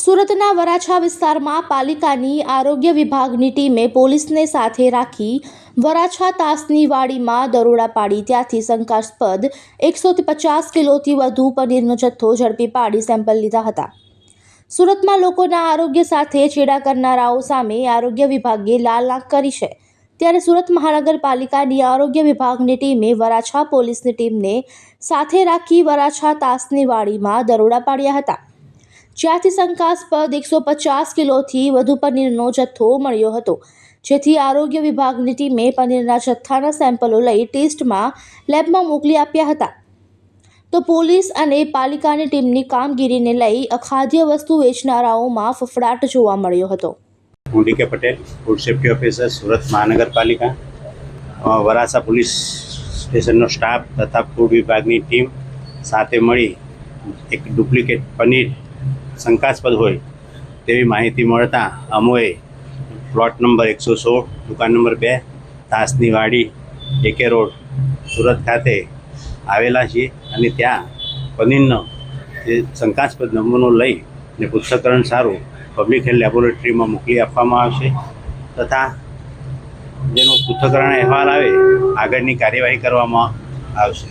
સુરતના વરાછા વિસ્તારમાં પાલિકાની આરોગ્ય વિભાગની ટીમે પોલીસને સાથે રાખી વરાછા તાસની વાડીમાં દરોડા પાડી. ત્યાંથી શંકાસ્પદ એકસો પચાસ કિલોથી વધુ પનીરનો જથ્થો ઝડપી પાડી સેમ્પલ લીધા હતા. સુરતમાં લોકોના આરોગ્ય સાથે છેડા કરનારાઓ સામે આરોગ્ય વિભાગે લાલ આંખ કરી છે. ત્યારે સુરત મહાનગરપાલિકાની આરોગ્ય વિભાગની ટીમે વરાછા પોલીસની ટીમને સાથે રાખી વરાછા તાસની વાડીમાં દરોડા પાડ્યા હતા. જ્યાંથી શંકાસ્પદ એકસો પચાસ કિલોથી વધુ પનીરનો જથ્થો મળ્યો હતો, જેથી આરોગ્ય વિભાગની ટીમે પનીરના જથ્થાના સેમ્પલો લઈ ટેસ્ટમાં લેબમાં મોકલી આપ્યા હતા. તો પોલીસ અને પાલિકાની ટીમની કામગીરીને લઈ અખાદ્ય વસ્તુ વેચનારાઓમાં ફફડાટ જોવા મળ્યો હતો. હું D K Patel, food safety officer, Surat મહાનગરપાલિકા વરાસા પોલીસ સ્ટેશનનો સ્ટાફ તથા ફૂડ વિભાગની ટીમ સાથે મળી એક ડુપ્લિકેટ પનીર શંકાસ્પદ હોય તેવી માહિતી મળતા અમોએ પ્લોટ નંબર એકસો સોળ, દુકાન નંબર બે, તાસની વાડી, એકે રોડ, સુરત ખાતે આવેલા છીએ અને ત્યાં પનીરનો જે શંકાસ્પદ નમૂનો લઈ ને પૃથ્થકરણ સારું પબ્લિક હેલ્થ લેબોરેટરીમાં મોકલી આપવામાં આવશે તથા જેનો પૃથ્થકરણ અહેવાલ આવે આગળની કાર્યવાહી કરવામાં આવશે.